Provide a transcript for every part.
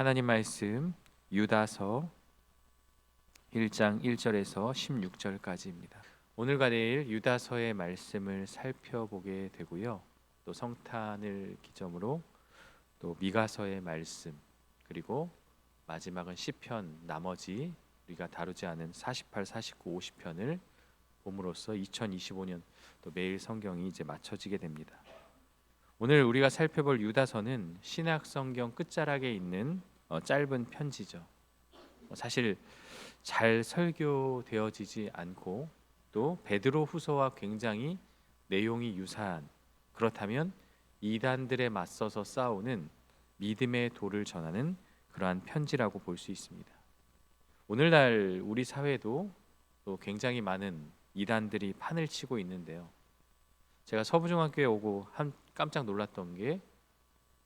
하나님 말씀 유다서 1장 1절에서 16절까지입니다. 오늘과 내일 유다서의 말씀을 살펴보게 되고요. 또 성탄을 기점으로 또 미가서의 말씀 그리고 마지막은 시편 나머지 우리가 다루지 않은 48, 49, 50편을 봄으로써 2025년 또 매일 성경이 이제 맞춰지게 됩니다. 오늘 우리가 살펴볼 유다서는 신약 성경 끝자락에 있는 어, 짧은 편지죠. 어, 사실 잘 설교되어지지 않고 또 베드로 후서와 굉장히 내용이 유사한 그렇다면 이단들에 맞서서 싸우는 믿음의 도를 전하는 그러한 편지라고 볼 수 있습니다. 오늘날 우리 사회도 또 굉장히 많은 이단들이 판을 치고 있는데요. 제가 서부중학교에 오고 한 깜짝 놀랐던 게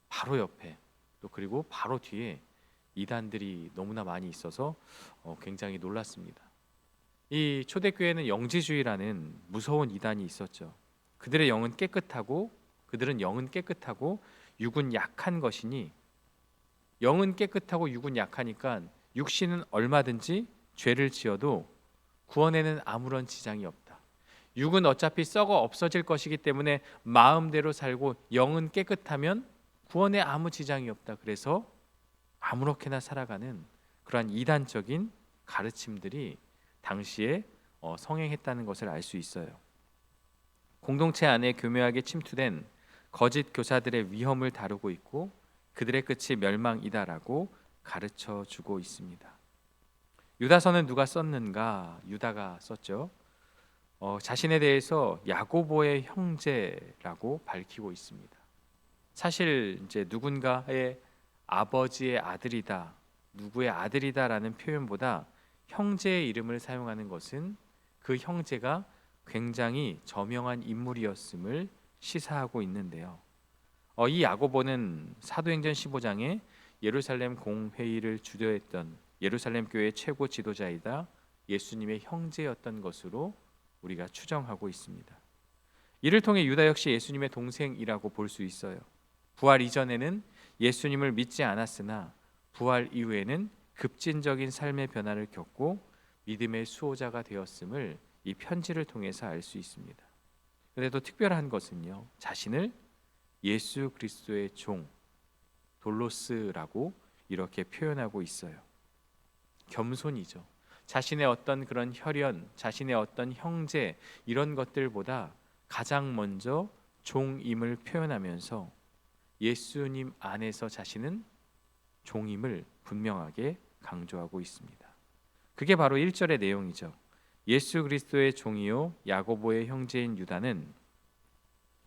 바로 옆에 또 그리고 바로 뒤에 이단들이 너무나 많이 있어서 어, 굉장히 놀랐습니다. 이 초대교회는 영지주의라는 무서운 이단이 있었죠. 그들의 영은 깨끗하고 그들은 영은 깨끗하고 육은 약한 것이니 영은 깨끗하고 육은 약하니까 육신은 얼마든지 죄를 지어도 구원에는 아무런 지장이 없다. 육은 어차피 썩어 없어질 것이기 때문에 마음대로 살고 영은 깨끗하면 구원에 아무 지장이 없다. 그래서 아무렇게나 살아가는 그러한 이단적인 가르침들이 당시에 어, 성행했다는 것을 알 수 있어요. 공동체 안에 교묘하게 침투된 거짓 교사들의 위험을 다루고 있고 그들의 끝이 멸망이다라고 가르쳐 주고 있습니다. 유다서는 누가 썼는가? 유다가 썼죠. 어, 자신에 대해서 야고보의 형제라고 밝히고 있습니다. 사실 이제 누군가의 아버지의 아들이다, 누구의 아들이다라는 표현보다 형제의 이름을 사용하는 것은 그 형제가 굉장히 저명한 인물이었음을 시사하고 있는데요. 어, 이 야고보는 사도행전 15장에 예루살렘 공회의를 주도했던 예루살렘 교회 최고 지도자이다 예수님의 형제였던 것으로 우리가 추정하고 있습니다. 이를 통해 유다 역시 예수님의 동생이라고 볼 수 있어요. 부활 이전에는 예수님을 믿지 않았으나 부활 이후에는 급진적인 삶의 변화를 겪고 믿음의 수호자가 되었음을 이 편지를 통해서 알 수 있습니다. 그래도 특별한 것은요. 자신을 예수 그리스도의 종 돌로스라고 이렇게 표현하고 있어요. 겸손이죠. 자신의 어떤 그런 혈연, 자신의 어떤 형제 이런 것들보다 가장 먼저 종임을 표현하면서 예수님 안에서 자신은 종임을 분명하게 강조하고 있습니다. 그게 바로 1절의 내용이죠. 예수 그리스도의 종이요 야고보의 형제인 유다는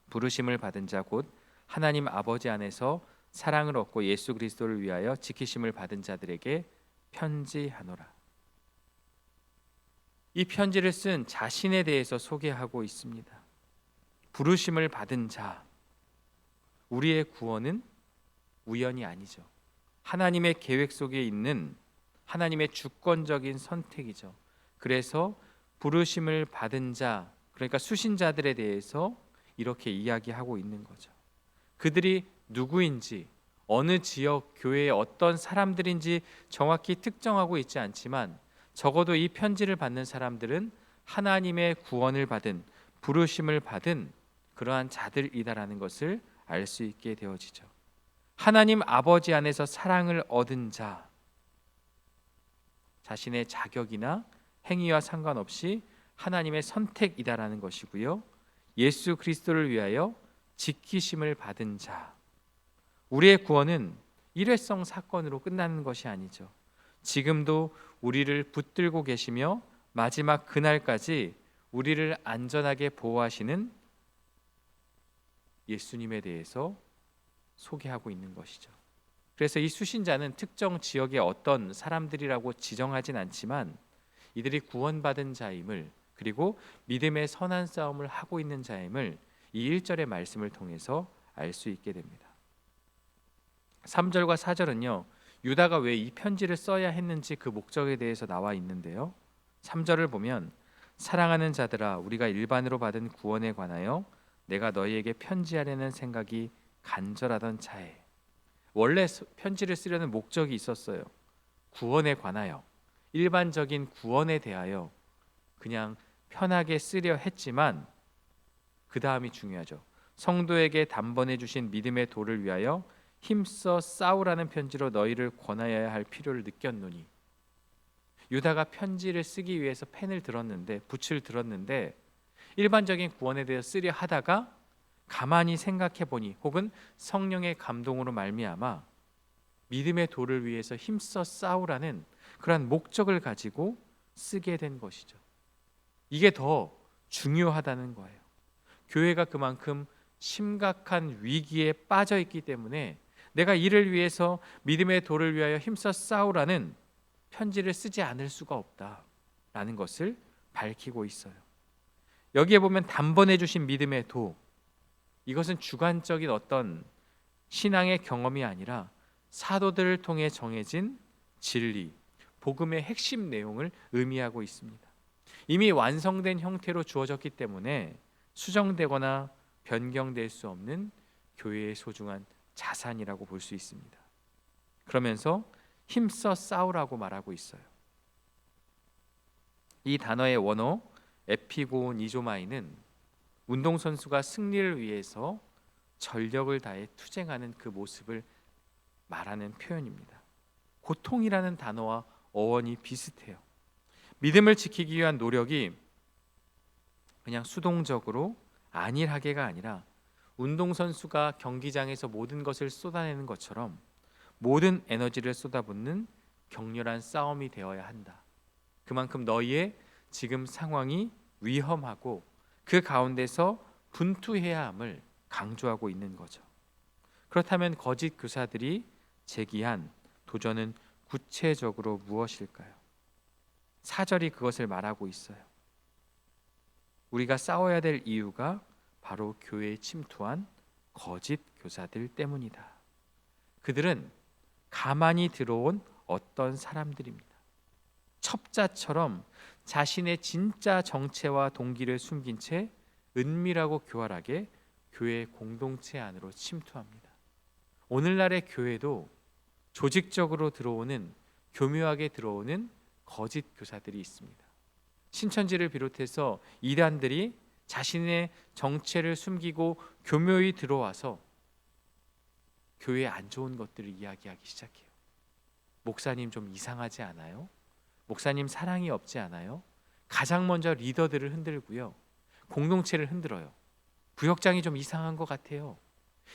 부르심을 받은 자 곧 하나님 아버지 안에서 사랑을 얻고 예수 그리스도를 위하여 지키심을 받은 자들에게 편지하노라. 이 편지를 쓴 자신에 대해서 소개하고 있습니다. 부르심을 받은 자, 우리의 구원은 우연이 아니죠. 하나님의 계획 속에 있는 하나님의 주권적인 선택이죠. 그래서 부르심을 받은 자, 그러니까 수신자들에 대해서 이렇게 이야기하고 있는 거죠. 그들이 누구인지, 어느 지역 교회의 어떤 사람들인지 정확히 특정하고 있지 않지만 적어도 이 편지를 받는 사람들은 하나님의 구원을 받은 부르심을 받은 그러한 자들이다라는 것을 알 수 있게 되어지죠. 하나님 아버지 안에서 사랑을 얻은 자 자신의 자격이나 행위와 상관없이 하나님의 선택이다라는 것이고요. 예수 그리스도를 위하여 지키심을 받은 자. 우리의 구원은 일회성 사건으로 끝나는 것이 아니죠. 지금도 우리를 붙들고 계시며 마지막 그날까지 우리를 안전하게 보호하시는 예수님에 대해서 소개하고 있는 것이죠. 그래서 이 수신자는 특정 지역의 어떤 사람들이라고 지정하진 않지만 이들이 구원받은 자임을 그리고 믿음의 선한 싸움을 하고 있는 자임을 이 1절의 말씀을 통해서 알 수 있게 됩니다. 3절과 4절은요. 유다가 왜 이 편지를 써야 했는지 그 목적에 대해서 나와 있는데요. 3절을 보면 사랑하는 자들아 우리가 일반으로 받은 구원에 관하여 내가 너희에게 편지하려는 생각이 간절하던 차에 원래 서- 편지를 쓰려는 목적이 있었어요. 구원에 관하여 일반적인 구원에 대하여 그냥 편하게 쓰려 했지만 그 다음이 중요하죠. 성도에게 단번에 주신 믿음의 도를 위하여 힘써 싸우라는 편지로 너희를 권하여야 할 필요를 느꼈노니 유다가 편지를 쓰기 위해서 펜을 들었는데 붓을 들었는데 일반적인 구원에 대해 쓰려 하다가 가만히 생각해 보니 혹은 성령의 감동으로 말미암아 믿음의 도를 위해서 힘써 싸우라는 그러한 목적을 가지고 쓰게 된 것이죠. 이게 더 중요하다는 거예요. 교회가 그만큼 심각한 위기에 빠져 있기 때문에 내가 이를 위해서 믿음의 도를 위하여 힘써 싸우라는 편지를 쓰지 않을 수가 없다라는 것을 밝히고 있어요. 여기에 보면 단번에 주신 믿음의 도 이것은 주관적인 어떤 신앙의 경험이 아니라 사도들을 통해 정해진 진리, 복음의 핵심 내용을 의미하고 있습니다. 이미 완성된 형태로 주어졌기 때문에 수정되거나 변경될 수 없는 교회의 소중한 자산이라고 볼 수 있습니다. 그러면서 힘써 싸우라고 말하고 있어요. 이 단어의 원어 에피고 니조마이는 운동선수가 승리를 위해서 전력을 다해 투쟁하는 그 모습을 말하는 표현입니다. 고통이라는 단어와 어원이 비슷해요. 믿음을 지키기 위한 노력이 그냥 수동적으로 안일하게가 아니라 운동선수가 경기장에서 모든 것을 쏟아내는 것처럼 모든 에너지를 쏟아붓는 격렬한 싸움이 되어야 한다. 그만큼 너희의 지금 상황이 위험하고 그 가운데서 분투해야 함을 강조하고 있는 거죠. 그렇다면 거짓 교사들이 제기한 도전은 구체적으로 무엇일까요? 사절이 그것을 말하고 있어요. 우리가 싸워야 될 이유가 바로 교회에 침투한 거짓 교사들 때문이다. 그들은 가만히 들어온 어떤 사람들입니다. 첩자처럼 자신의 진짜 정체와 동기를 숨긴 채 은밀하고 교활하게 교회 공동체 안으로 침투합니다. 오늘날의 교회도 조직적으로 들어오는 교묘하게 들어오는 거짓 교사들이 있습니다. 신천지를 비롯해서 이단들이 자신의 정체를 숨기고 교묘히 들어와서 교회에 안 좋은 것들을 이야기하기 시작해요. 목사님 좀 이상하지 않아요? 목사님 사랑이 없지 않아요? 가장 먼저 리더들을 흔들고요. 공동체를 흔들어요. 부역장이 좀 이상한 것 같아요.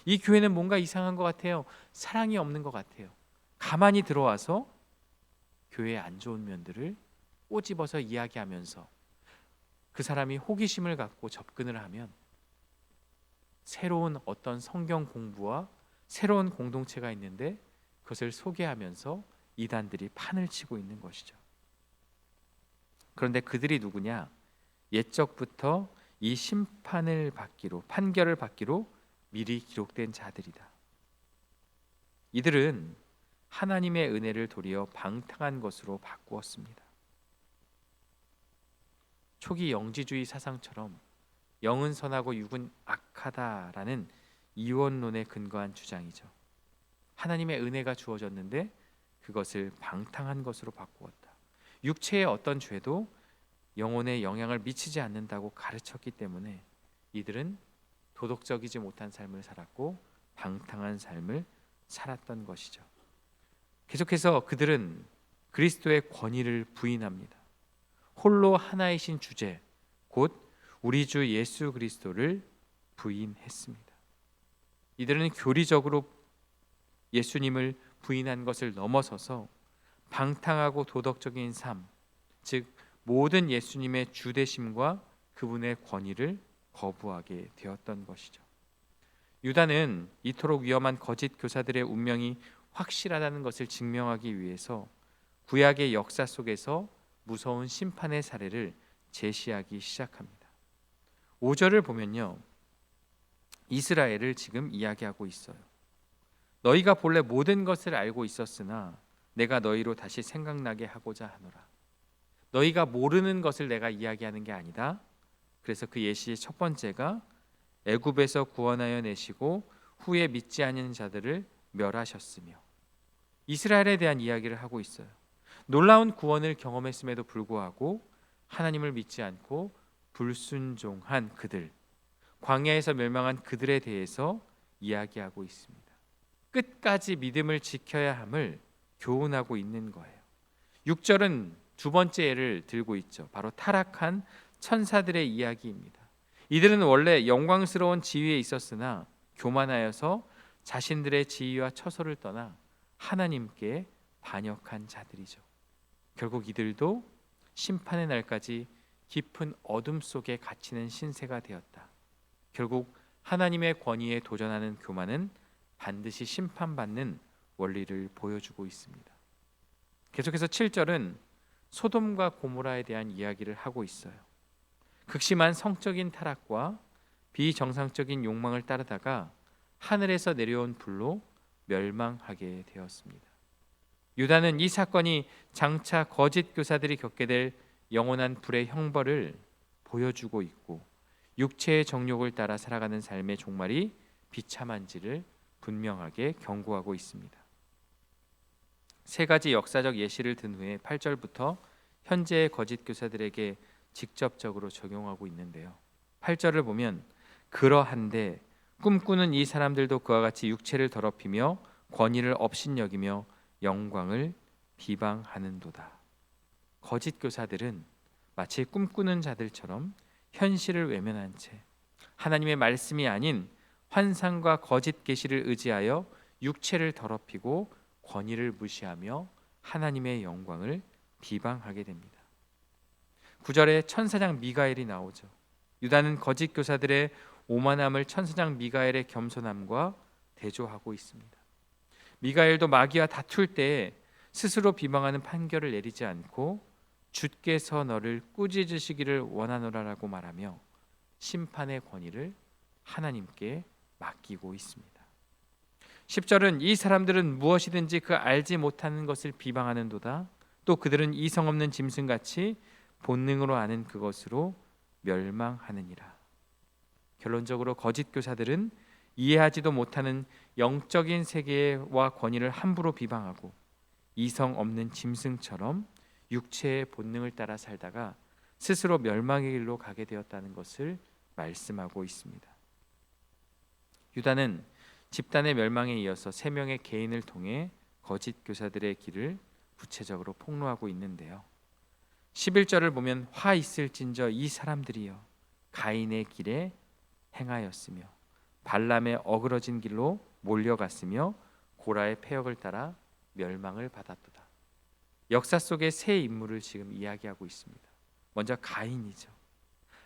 이 교회는 뭔가 이상한 것 같아요. 사랑이 없는 것 같아요. 가만히 들어와서 교회의 안 좋은 면들을 꼬집어서 이야기하면서 그 사람이 호기심을 갖고 접근을 하면 새로운 어떤 성경 공부와 새로운 공동체가 있는데 그것을 소개하면서 이단들이 판을 치고 있는 것이죠. 그런데 그들이 누구냐? 옛적부터 이 심판을 받기로 판결을 받기로 미리 기록된 자들이다. 이들은 하나님의 은혜를 도리어 방탕한 것으로 바꾸었습니다. 초기 영지주의 사상처럼 영은 선하고 육은 악하다라는 이원론에 근거한 주장이죠. 하나님의 은혜가 주어졌는데 그것을 방탕한 것으로 바꾸었다. 육체의 어떤 죄도 영혼에 영향을 미치지 않는다고 가르쳤기 때문에 이들은 도덕적이지 못한 삶을 살았고 방탕한 삶을 살았던 것이죠. 계속해서 그들은 그리스도의 권위를 부인합니다. 홀로 하나이신 주제 곧 우리 주 예수 그리스도를 부인했습니다. 이들은 교리적으로 예수님을 부인한 것을 넘어서서 방탕하고 도덕적인 삶, 즉 모든 예수님의 주대심과 그분의 권위를 거부하게 되었던 것이죠. 유다는 이토록 위험한 거짓 교사들의 운명이 확실하다는 것을 증명하기 위해서 구약의 역사 속에서 무서운 심판의 사례를 제시하기 시작합니다. 5절을 보면요. 이스라엘을 지금 이야기하고 있어요. 너희가 본래 모든 것을 알고 있었으나 내가 너희로 다시 생각나게 하고자 하노라. 너희가 모르는 것을 내가 이야기하는 게 아니다. 그래서 그 예시의 첫 번째가 애굽에서 구원하여 내시고 후에 믿지 않는 자들을 멸하셨으며 이스라엘에 대한 이야기를 하고 있어요. 놀라운 구원을 경험했음에도 불구하고 하나님을 믿지 않고 불순종한 그들, 광야에서 멸망한 그들에 대해서 이야기하고 있습니다. 끝까지 믿음을 지켜야 함을 교훈하고 있는 거예요. 6절은 두 번째 예를 들고 있죠. 바로 타락한 천사들의 이야기입니다. 이들은 원래 영광스러운 지위에 있었으나 교만하여서 자신들의 지위와 처소를 떠나 하나님께 반역한 자들이죠. 결국 이들도 심판의 날까지 깊은 어둠 속에 갇히는 신세가 되었다. 결국 하나님의 권위에 도전하는 교만은 반드시 심판받는 원리를 보여주고 있습니다. 계속해서 7절은 소돔과 고모라에 대한 이야기를 하고 있어요. 극심한 성적인 타락과 비정상적인 욕망을 따르다가 하늘에서 내려온 불로 멸망하게 되었습니다. 유다는 이 사건이 장차 거짓 교사들이 겪게 될 영원한 불의 형벌을 보여주고 있고 육체의 정욕을 따라 살아가는 삶의 종말이 비참한지를 분명하게 경고하고 있습니다. 세 가지 역사적 예시를 든 후에 8절부터 현재의 거짓 교사들에게 직접적으로 적용하고 있는데요. 8절을 보면 그러한데 꿈꾸는 이 사람들도 그와 같이 육체를 더럽히며 권위를 업신여기며 영광을 비방하는도다. 거짓 교사들은 마치 꿈꾸는 자들처럼 현실을 외면한 채 하나님의 말씀이 아닌 환상과 거짓 계시를 의지하여 육체를 더럽히고 권위를 무시하며 하나님의 영광을 비방하게 됩니다. 9절에 천사장 미가엘이 나오죠. 유다는 거짓 교사들의 오만함을 천사장 미가엘의 겸손함과 대조하고 있습니다. 미가엘도 마귀와 다툴 때 스스로 비방하는 판결을 내리지 않고 주께서 너를 꾸짖으시기를 원하노라라고 말하며 심판의 권위를 하나님께 맡기고 있습니다. 10절은 이 사람들은 무엇이든지 그 알지 못하는 것을 비방하는도다. 또 그들은 이성 없는 짐승같이 본능으로 아는 그것으로 멸망하느니라. 결론적으로 거짓 교사들은 이해하지도 못하는 영적인 세계와 권위를 함부로 비방하고 이성 없는 짐승처럼 육체의 본능을 따라 살다가 스스로 멸망의 길로 가게 되었다는 것을 말씀하고 있습니다. 유다는 집단의 멸망에 이어서 세 명의 개인을 통해 거짓 교사들의 길을 구체적으로 폭로하고 있는데요. 11절을 보면 화 있을진저 이 사람들이여 가인의 길에 행하였으며 발람의 어그러진 길로 몰려갔으며 고라의 폐역을 따라 멸망을 받았도다. 역사 속의 세 인물을 지금 이야기하고 있습니다. 먼저 가인이죠.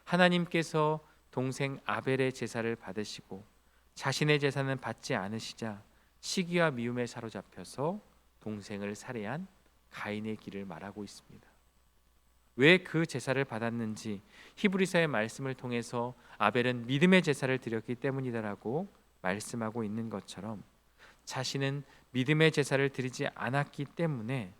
하나님께서 동생 아벨의 제사를 받으시고 자신의 제사는 받지 않으시자 시기와 미움에 사로잡혀서 동생을 살해한 가인의 길을 말하고 있습니다. 왜 그 제사를 받았는지 히브리서의 말씀을 통해서 아벨은 믿음의 제사를 드렸기 때문이다라고 말씀하고 있는 것처럼 자신은 믿음의 제사를 드리지 않았기 때문에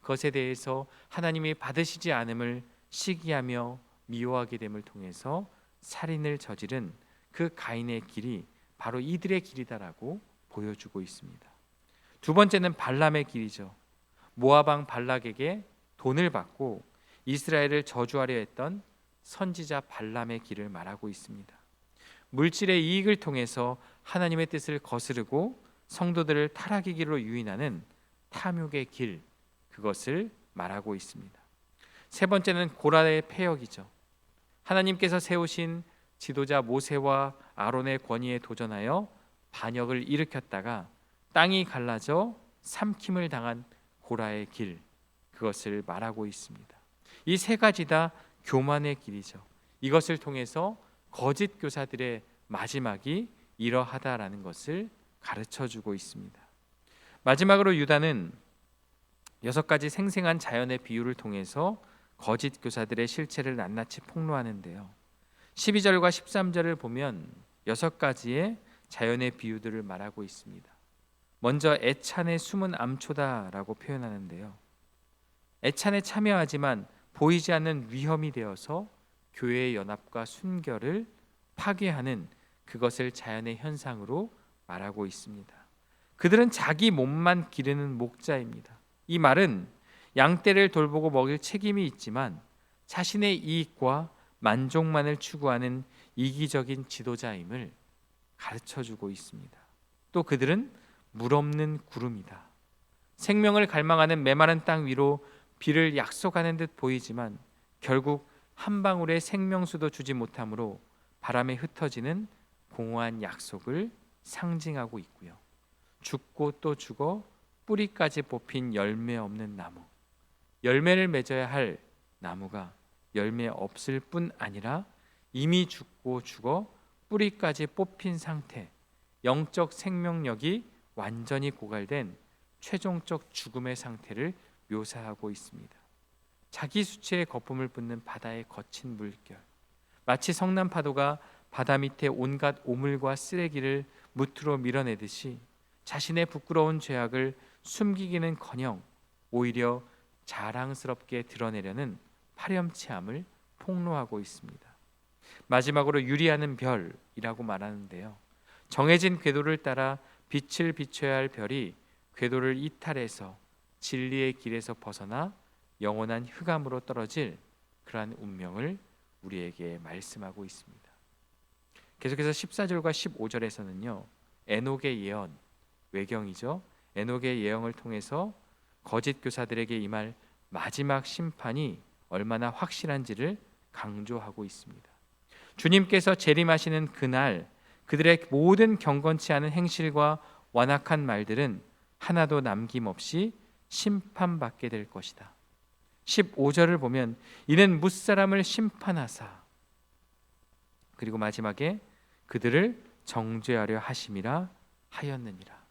그것에 대해서 하나님이 받으시지 않음을 시기하며 미워하게 됨을 통해서 살인을 저지른 그 가인의 길이 바로 이들의 길이다라고 보여주고 있습니다. 두 번째는 발람의 길이죠. 모아방 발락에게 돈을 받고 이스라엘을 저주하려 했던 선지자 발람의 길을 말하고 있습니다. 물질의 이익을 통해서 하나님의 뜻을 거스르고 성도들을 타락의 길로 유인하는 탐욕의 길 그것을 말하고 있습니다. 세 번째는 고라의 폐역이죠. 하나님께서 세우신 지도자 모세와 아론의 권위에 도전하여 반역을 일으켰다가 땅이 갈라져 삼킴을 당한 고라의 길 그것을 말하고 있습니다. 이 세 가지 다 교만의 길이죠. 이것을 통해서 거짓 교사들의 마지막이 이러하다라는 것을 가르쳐 주고 있습니다. 마지막으로 유다는 여섯 가지 생생한 자연의 비유를 통해서 거짓 교사들의 실체를 낱낱이 폭로하는데요. 12절과 13절을 보면 여섯 가지의 자연의 비유들을 말하고 있습니다. 먼저 애찬의 숨은 암초다라고 표현하는데요. 애찬에 참여하지만 보이지 않는 위험이 되어서 교회의 연합과 순결을 파괴하는 그것을 자연의 현상으로 말하고 있습니다. 그들은 자기 몸만 기르는 목자입니다. 이 말은 양떼를 돌보고 먹일 책임이 있지만 자신의 이익과 만족만을 추구하는 이기적인 지도자임을 가르쳐 주고 있습니다. 또 그들은 물 없는 구름이다. 생명을 갈망하는 메마른 땅 위로 비를 약속하는 듯 보이지만 결국 한 방울의 생명수도 주지 못하므로 바람에 흩어지는 공허한 약속을 상징하고 있고요. 죽고 또 죽어 뿌리까지 뽑힌 열매 없는 나무. 열매를 맺어야 할 나무가 열매 없을 뿐 아니라 이미 죽고 죽어 뿌리까지 뽑힌 상태. 영적 생명력이 완전히 고갈된 최종적 죽음의 상태를 묘사하고 있습니다. 자기 수치의 거품을 붓는 바다의 거친 물결. 마치 성난 파도가 바다 밑에 온갖 오물과 쓰레기를 무트로 밀어내듯이 자신의 부끄러운 죄악을 숨기기는커녕 오히려 자랑스럽게 드러내려는 파렴치함을 폭로하고 있습니다. 마지막으로 유리하는 별이라고 말하는데요. 정해진 궤도를 따라 빛을 비춰야 할 별이 궤도를 이탈해서 진리의 길에서 벗어나 영원한 흑암으로 떨어질 그러한 운명을 우리에게 말씀하고 있습니다. 계속해서 14절과 15절에서는요. 에녹의 예언 외경이죠. 에녹의 예언을 통해서 거짓 교사들에게 임할 마지막 심판이 얼마나 확실한지를 강조하고 있습니다. 주님께서 재림하시는 그날 그들의 모든 경건치 않은 행실과 완악한 말들은 하나도 남김없이 심판받게 될 것이다. 15절을 보면 이는 무사람을 심판하사 그리고 마지막에 그들을 정죄하려 하심이라 하였느니라.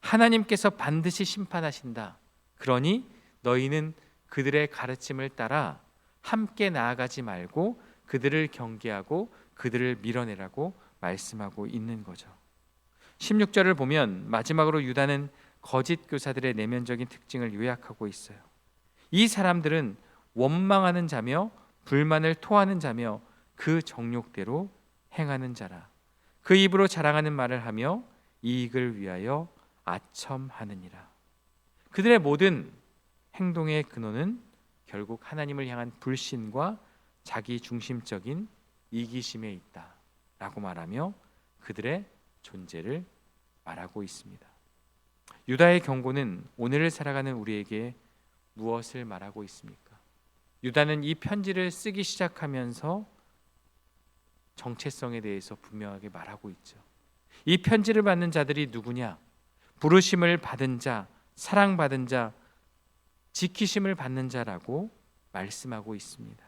하나님께서 반드시 심판하신다. 그러니 너희는 그들의 가르침을 따라 함께 나아가지 말고 그들을 경계하고 그들을 밀어내라고 말씀하고 있는 거죠. 16절을 보면 마지막으로 유다는 거짓 교사들의 내면적인 특징을 요약하고 있어요. 이 사람들은 원망하는 자며 불만을 토하는 자며 그 정욕대로 행하는 자라. 그 입으로 자랑하는 말을 하며 이익을 위하여 아첨하느니라. 그들의 모든 행동의 근원은 결국 하나님을 향한 불신과 자기 중심적인 이기심에 있다라고 말하며 그들의 존재를 말하고 있습니다. 유다의 경고는 오늘을 살아가는 우리에게 무엇을 말하고 있습니까? 유다는 이 편지를 쓰기 시작하면서 정체성에 대해서 분명하게 말하고 있죠. 이 편지를 받는 자들이 누구냐? 부르심을 받은 자, 사랑받은 자, 지키심을 받는 자라고 말씀하고 있습니다.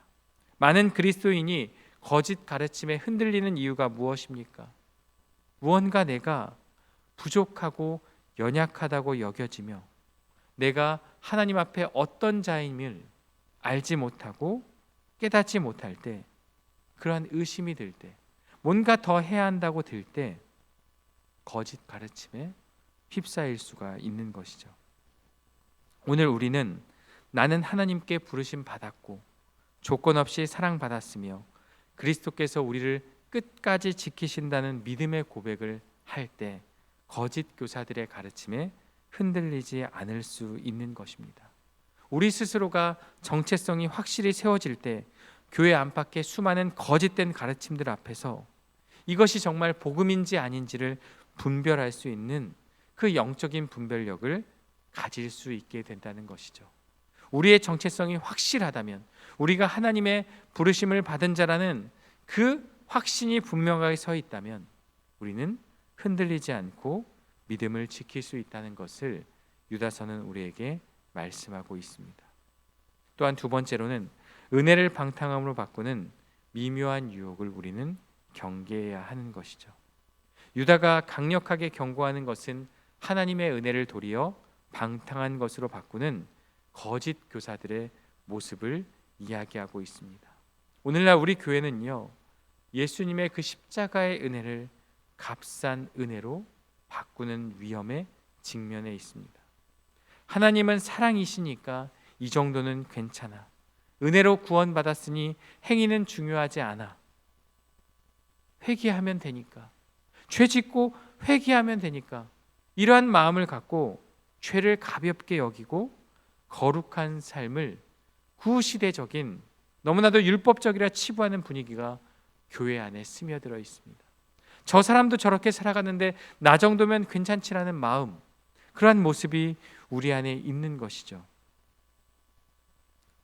많은 그리스도인이 거짓 가르침에 흔들리는 이유가 무엇입니까? 무언가 내가 부족하고 연약하다고 여겨지며 내가 하나님 앞에 어떤 자임을 알지 못하고 깨닫지 못할 때 그러한 의심이 들 때 뭔가 더 해야 한다고 들 때 거짓 가르침에 휩싸일 수가 있는 것이죠. 오늘 우리는 나는 하나님께 부르심 받았고 조건 없이 사랑받았으며 그리스도께서 우리를 끝까지 지키신다는 믿음의 고백을 할 때 거짓 교사들의 가르침에 흔들리지 않을 수 있는 것입니다. 우리 스스로가 정체성이 확실히 세워질 때 교회 안팎의 수많은 거짓된 가르침들 앞에서 이것이 정말 복음인지 아닌지를 분별할 수 있는 그 영적인 분별력을 가질 수 있게 된다는 것이죠. 우리의 정체성이 확실하다면 우리가 하나님의 부르심을 받은 자라는 그 확신이 분명하게 서 있다면 우리는 흔들리지 않고 믿음을 지킬 수 있다는 것을 유다서는 우리에게 말씀하고 있습니다. 또한 두 번째로는 은혜를 방탕함으로 바꾸는 미묘한 유혹을 우리는 경계해야 하는 것이죠. 유다가 강력하게 경고하는 것은 하나님의 은혜를 도리어 방탕한 것으로 바꾸는 거짓 교사들의 모습을 이야기하고 있습니다. 오늘날 우리 교회는요. 예수님의 그 십자가의 은혜를 값싼 은혜로 바꾸는 위험에 직면해 있습니다. 하나님은 사랑이시니까 이 정도는 괜찮아. 은혜로 구원받았으니 행위는 중요하지 않아. 회개하면 되니까. 죄 짓고 회개하면 되니까. 이러한 마음을 갖고 죄를 가볍게 여기고 거룩한 삶을 구시대적인 너무나도 율법적이라 치부하는 분위기가 교회 안에 스며들어 있습니다. 저 사람도 저렇게 살아가는데 나 정도면 괜찮지라는 마음, 그러한 모습이 우리 안에 있는 것이죠.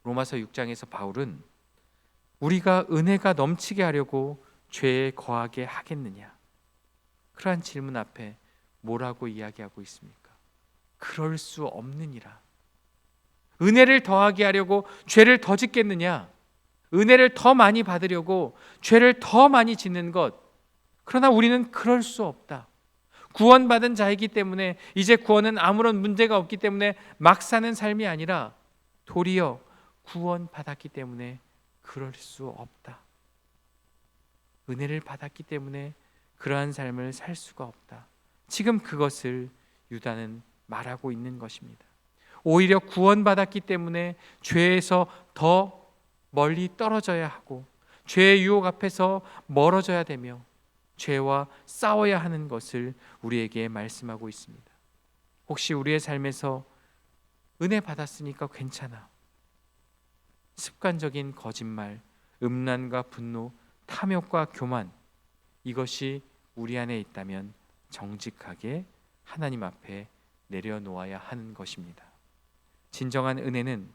로마서 6장에서 바울은 우리가 은혜가 넘치게 하려고 죄에 거하게 하겠느냐? 그러한 질문 앞에 뭐라고 이야기하고 있습니까? 그럴 수 없느니라. 은혜를 더하게 하려고 죄를 더 짓겠느냐? 은혜를 더 많이 받으려고 죄를 더 많이 짓는 것. 그러나 우리는 그럴 수 없다. 구원받은 자이기 때문에 이제 구원은 아무런 문제가 없기 때문에 막 사는 삶이 아니라 도리어 구원받았기 때문에 그럴 수 없다. 은혜를 받았기 때문에 그러한 삶을 살 수가 없다. 지금 그것을 유다는 말하고 있는 것입니다. 오히려 구원받았기 때문에 죄에서 더 멀리 떨어져야 하고 죄의 유혹 앞에서 멀어져야 되며 죄와 싸워야 하는 것을 우리에게 말씀하고 있습니다. 혹시 우리의 삶에서 은혜 받았으니까 괜찮아. 습관적인 거짓말, 음란과 분노, 탐욕과 교만 이것이 우리 안에 있다면 정직하게 하나님 앞에 내려놓아야 하는 것입니다. 진정한 은혜는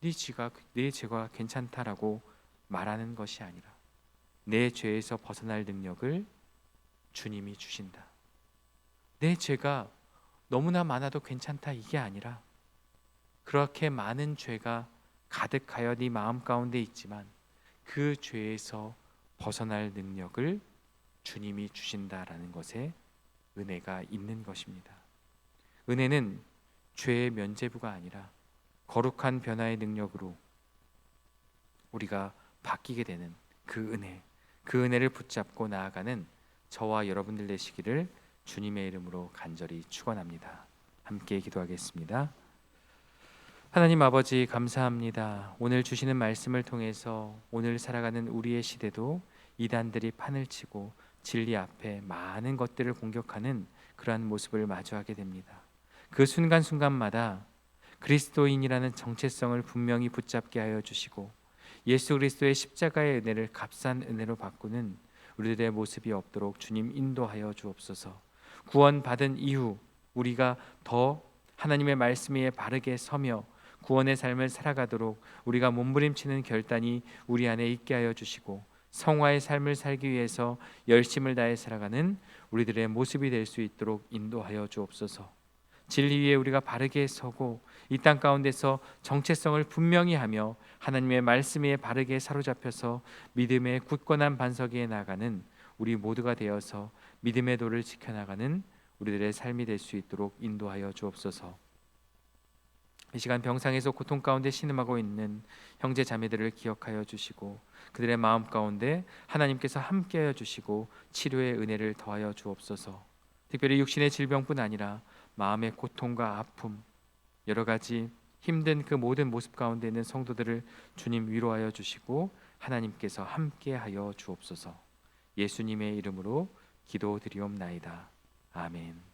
네 죄가 내 죄가 괜찮다라고 말하는 것이 아니라 내 죄에서 벗어날 능력을 주님이 주신다. 내 죄가 너무나 많아도 괜찮다 이게 아니라 그렇게 많은 죄가 가득하여 네 마음 가운데 있지만 그 죄에서 벗어날 능력을 주님이 주신다라는 것에 은혜가 있는 것입니다. 은혜는 죄의 면제부가 아니라 거룩한 변화의 능력으로 우리가 바뀌게 되는 그 은혜, 그 은혜를 붙잡고 나아가는 저와 여러분들 되시기를 주님의 이름으로 간절히 축원합니다. 함께 기도하겠습니다. 하나님 아버지 감사합니다. 오늘 주시는 말씀을 통해서 오늘 살아가는 우리의 시대도 이단들이 판을 치고 진리 앞에 많은 것들을 공격하는 그러한 모습을 마주하게 됩니다. 그 순간순간마다 그리스도인이라는 정체성을 분명히 붙잡게 하여 주시고 예수 그리스도의 십자가의 은혜를 값싼 은혜로 바꾸는 우리들의 모습이 없도록 주님 인도하여 주옵소서. 구원받은 이후 우리가 더 하나님의 말씀 위에 바르게 서며 구원의 삶을 살아가도록 우리가 몸부림치는 결단이 우리 안에 있게 하여 주시고 성화의 삶을 살기 위해서 열심을 다해 살아가는 우리들의 모습이 될 수 있도록 인도하여 주옵소서. 진리 위에 우리가 바르게 서고 이 땅 가운데서 정체성을 분명히 하며 하나님의 말씀 에 바르게 사로잡혀서 믿음의 굳건한 반석 위에 나가는 우리 모두가 되어서 믿음의 도를 지켜나가는 우리들의 삶이 될 수 있도록 인도하여 주옵소서. 이 시간 병상에서 고통 가운데 신음하고 있는 형제 자매들을 기억하여 주시고 그들의 마음 가운데 하나님께서 함께하여 주시고 치료의 은혜를 더하여 주옵소서. 특별히 육신의 질병뿐 아니라 마음의 고통과 아픔 여러 가지 힘든 그 모든 모습 가운데 있는 성도들을 주님 위로하여 주시고 하나님께서 함께하여 주옵소서. 예수님의 이름으로 기도드리옵나이다. 아멘.